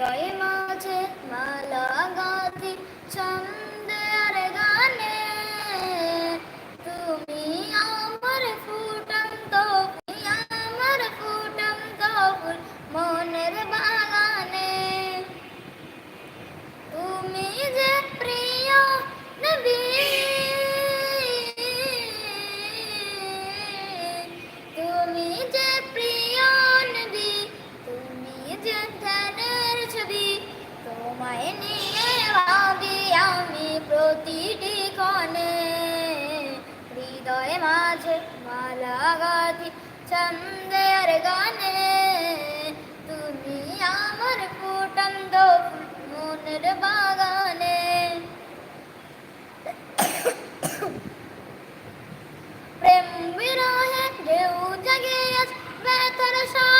হৃদয়ে মাঝে মালা গাথি ছন্দে হৃদয়ে মাঝে মালা গাথি ছন্দের গানে। তুমি আমার ফুটন্ত ফুল মনের বাগানে। প্রেম বিরহে ঢেউ জাগে ব্যথার সায়রে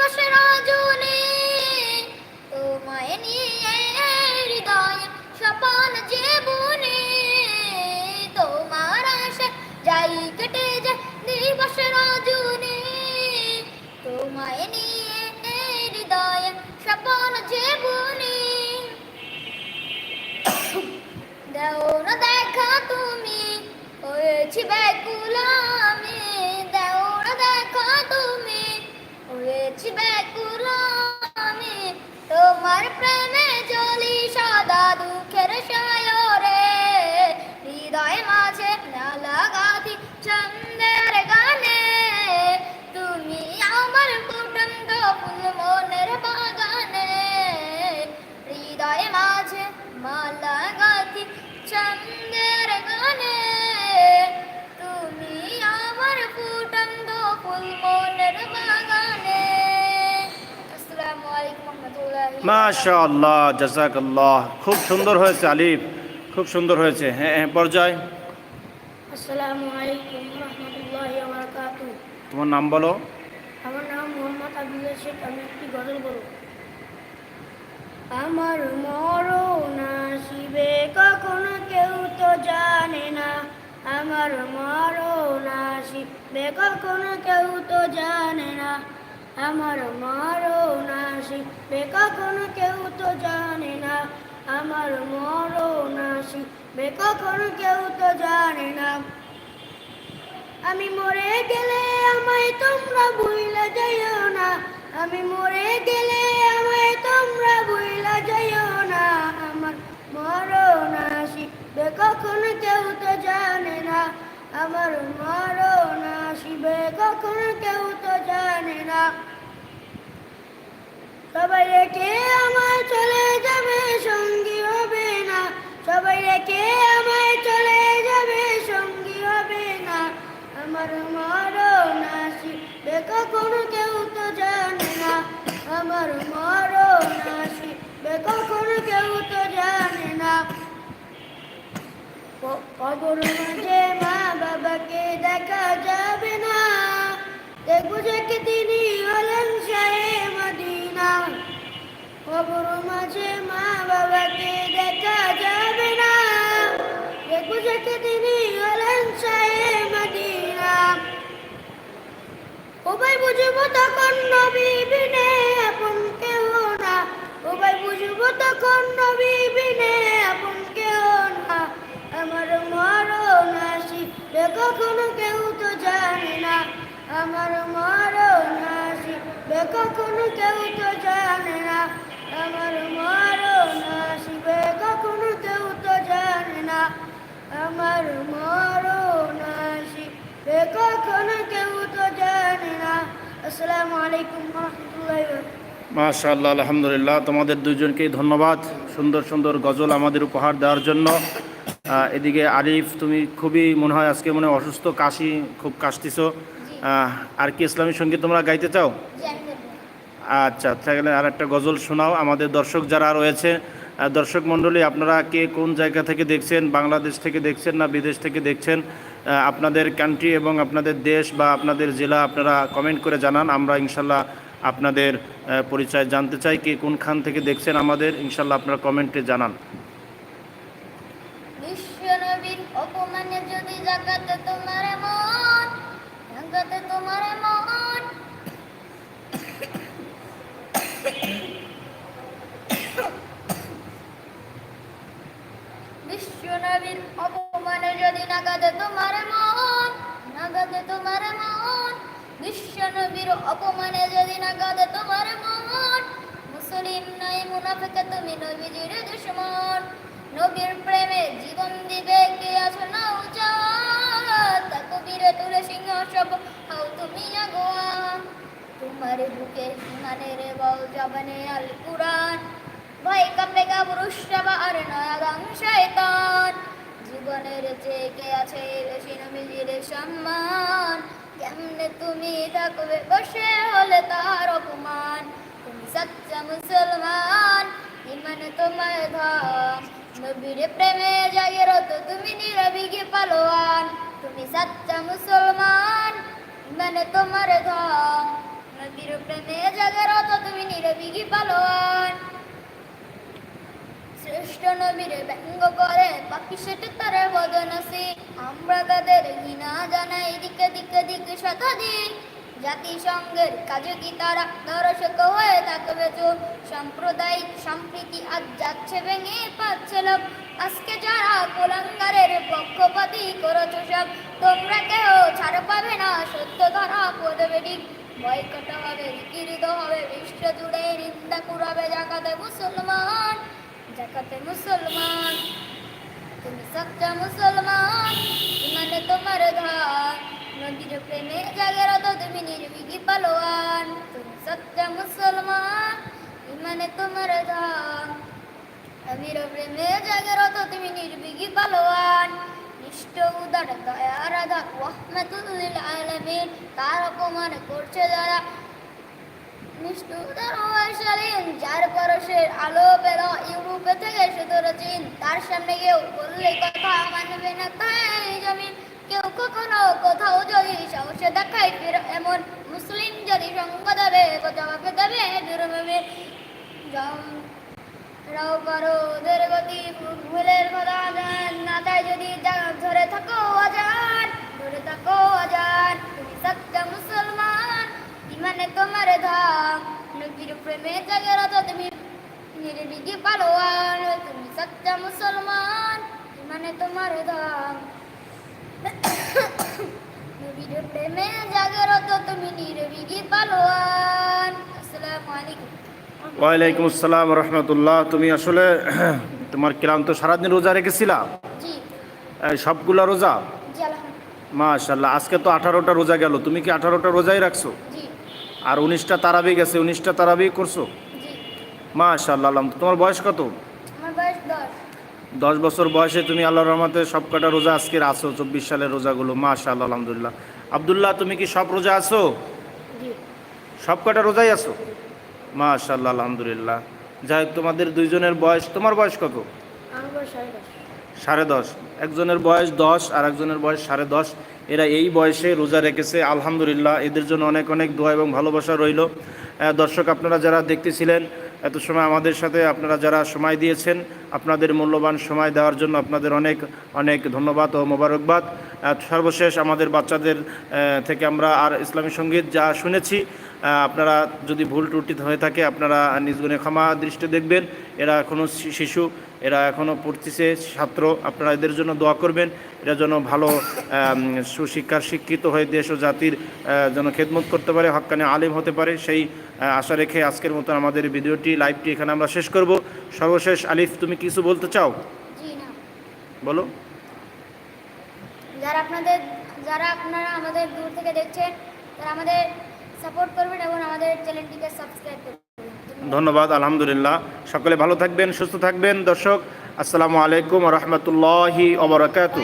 দিবস রজনী তোমায় নিয়ে হৃদয় স্বপন যে বুনে তোমার আশায় যাই কেটে যাই দিবস রজনী তোমায় নিয়ে হৃদয় স্বপন যে বুনে দেও না দেখা তুমি, হয়েছি ব্যাকুল। হয়েছি কুলামে তোমার প্রেমে জলি সদা দুঃখের সায়রে। হৃদয় মাঝে না গাথি মাশাআল্লাহ জাজাকাল্লাহ। খুব সুন্দর হয়েছে আলিফ খুব সুন্দর হয়েছে। হ্যাঁ হ্যাঁ পর্যায়। আসসালামু আলাইকুম রহমতুল্লাহি ওয়া বারাকাতুহু। তোমার নাম বলো। আমার নাম মোহাম্মদ আব্দুল্লাহ শেখ আমি একটি গজল বলব। আমার মরণ আসিবে কখনো কেউ তো জানে না। আমার মরণ আসিবে কখনো কেউ তো জানে না। আমার মরণ আসিবে কখনো কেউ তো জানে না। আমার মরণ আসিবে কখনো কেউ তো জানে না। আমি মরে গেলে আমায় তোমরা ভুইলা যাইও না। আমি মরে গেলে আমায় তোমরা ভুইলা যাইও না। আমার মরণ আসিবে কখনো কেউ তো জানে না। আমার মরণ আসিবে কখনো কেউ না। সবাই রেখে আমার চলে যাবে, সঙ্গী হবে না। সবাই রেখে আমায় চলে যাবে, সঙ্গী হবে না। আমার মরণ আসি দেখো কোনো কেউ তো জানে না। আমার মরণ বুঝব তখন নবী বিনে আপন কেহ না। উভয় বুঝব তখন নবী বিনে আপন কেহ না আমার মরণ আসিবে, কখনো কেউ তো জানে না। আমার মরণ আসিবে, কখনো কেউ তো জানে না। আমার মরণ আসিবে, কখনো কেউ তো জানে না। আমার মরণ কখনো মাশাল্লাহ আলহামদুলিল্লাহ। তোমাদের দুজনকেই ধন্যবাদ সুন্দর সুন্দর গজল আমাদের উপহার দেওয়ার জন্য। এদিকে আরিফ তুমি খুবই মনে হয় আজকে মনে অসুস্থ কাশি খুব কাশতেছো। আর কি ইসলামী সংগীত তোমরা গাইতে চাও? আচ্ছা তাহলে আর একটা গজল শোনাও। আমাদের দর্শক যারা রয়েছে দর্শক মণ্ডলী, আপনারা কে কোন জায়গা থেকে দেখছেন, বাংলাদেশ থেকে দেখছেন না বিদেশ থেকে দেখছেন আপনাদের কান্ট্রি এবং আপনাদের দেশ বা আপনাদের জেলা আপনারা কমেন্ট করে জানান। আমরা ইনশাল্লাহ আপনাদের পরিচয় জানতে চাই, কে কোনখান থেকে দেখছেন আমাদের, ইনশাল্লাহ আপনারা কমেন্টে জানান। নাগাদে তোমার মন। মুসলিম নাই মুনাফিকে, তুমি নবীজির দুশ্মন। নবীর প্রেমে জীবন দিবে কে আছো না উচাত কবিরে তুলে সিংহ সব হাও তুমি আগুয়ান তোমার বুকে ইমানের বল জবানে আল কুরআন। ভয় কাপে পুরুষ আর নয়াগাং শয়তান। জীবনের চেয়ে আছে বেশি নবীজির সম্মান? কেমনে তুমি থাকবে? বসে হলে তার অপমান। তুমি সচ্চা মুসলমান, ইমান তোমার ধাম নবীর প্রেমে জাগেরত তুমি নিরবিঘি পালোয়ান। তুমি সচ্চা মুসলমান, ইমান তোমার ধাম নবীর প্রেমে জাগেরত তুমি নিরবিঘি পালোয়ান। শ্রেষ্ঠ নবীর ব্যঙ্গ করে পাখি সেটে তারে বদনসি। আমরা তাদের ঘৃণা জানাই দিকে দিকে দিকে শতাধিক। জাতিসংঘের কাজে কি তারা দর্শক হয়ে থাকবে চুপ সাম্প্রদায়িক সম্প্রীতি আজ যাচ্ছে ভেঙে পাচ্ছে লোক আজকে যারা কোলাঙ্গারের পক্ষপাতি করেছ সব, তোমরা কেউ ছাড় পাবে না। সত্য ধরা পড়বে ঠিক। বয়কট হবে বিকৃত হবে, বিশ্ব জুড়ে নিন্দা কুড়াবে জাকাতে মুসলমান। জাকাতে মুসলমান, তুমি সচ্চা মুসলমান, ইমানে তোমার ধান নদীর প্রেমে জাগেরত তুমি নির্বিঘি পালোয়ান, তুমি সচ্চা মুসলমান, ইমানে তোমার ধান নদীর প্রেমে জাগেরত তুমি নির্বিঘি পালোয়ান, নিষ্ঠ, উদার, দয়া রাধা রহমাতুল্লিল আলামিন, তার অপমান করছে যারা নিষ্ঠুর ওয়াশালীন যার পরশের আলো পেল ইউরোপে থেকে সুদূর চীন, তার সামনে কেউ বললে কথা মানবে না তাই জমিন কেউ কখনো কোথাও যদি সাহসে দেখায় এমন মুসলিম যদি সঙ্গ দেবে জবাবে দেবে দুর্মে রাও পারো ওদের গতি ভুলের কথা জান। না তাই যদি ধরে থাকো আজান ধরে থাকো আজান তুমি সত্য মুসলমান। ইমানে তোমার ধাম। নবীর প্রেমে জাগেরত তুমি নির্বিঘি পালোয়ান তুমি সত্য মুসলমান ইমানে তোমার ধাম। নবীর প্রেমে জাগেরত তুমি নির্বিঘি পালোয়ান। আসসালামু আলাইকুম। ওয়ালাইকুম আসসালাম রহমতুল্লাহ। তুমি আসলে তোমার ক্লান্ত সারাদিন রোজা রেখেছিলা? সবগুলা রোজা? মাশাল্লাহ আজকে তো আঠারোটা রোজা গেল। তুমি কি আঠারোটা রোজাই রাখছো? আর উনিশটা তারাবি গেছে উনিশটা তারাবি করছ? মাশাল্লাহ। তোমার বয়স কত? দশ। বছর বয়সে তুমি আল্লাহ রহমতে সব কটা রোজা আজকের আছো চব্বিশ সালের রোজাগুলো। মাশাল্লাহ আলহামদুলিল্লাহ। আবদুল্লাহ তুমি কি সব রোজা আছো? সব কটা রোজাই আছো? মাশাল্লাহ আলহামদুলিল্লাহ। যাই হোক, তোমাদের দুইজনের বয়স তোমার বয়স কত? সাড়ে দশ। একজনের বয়স দশ আর একজনের বয়স সাড়ে দশ। এরা এই বয়সে রোজা রেখেছে, আলহামদুলিল্লাহ। এদের জন্য অনেক অনেক দোয়া এবং ভালোবাসা রইল। দর্শক, আপনারা যারা দেখতেছিলেন, এত সময় আমাদের সাথে আপনারা যারা সময় দিয়েছেন আপনাদের মূল্যবান সময় দেওয়ার জন্য আপনাদের অনেক অনেক ধন্যবাদ ও মোবারকবাদ। সর্বশেষ আমাদের বাচ্চাদের থেকে আমরা আর ইসলামী সংগীত যা শুনেছি আপনারা যদি ভুল ত্রুটি হয়ে থাকে, আপনারা নিজ গুণে ক্ষমা দৃষ্টি দেখবেন। এরা এখনও শিশু, এরা এখনও পড়তেছে, ছাত্র। আপনারা এদের জন্য দোয়া করবেন। এরা যেন ভালো সুশিক্ষার শিক্ষিত হয়ে দেশ ও জাতির যেন খেদমত করতে পারে, হক্কানে আলিম হতে পারে। সেই আশা রেখে আজকের মতন আমাদের ভিডিওটি, লাইভটি এখানে আমরা শেষ করব। সর্বশেষ আলিফ, তুমি কিছু বলতে চাও? বলো। যারা আপনাদের যারা আপনারা আমাদের দূর থেকে দেখছেন তারা আমাদের সাপোর্ট করবেন এবং আমাদের চ্যানেলটিকে সাবস্ক্রাইব করবেন। ধন্যবাদ। আলহামদুলিল্লাহ। সকলে ভালো থাকবেন সুস্থ থাকবেন। দর্শক আসসালামু আলাইকুম রহমতুল্লাহি ওবরাকাতু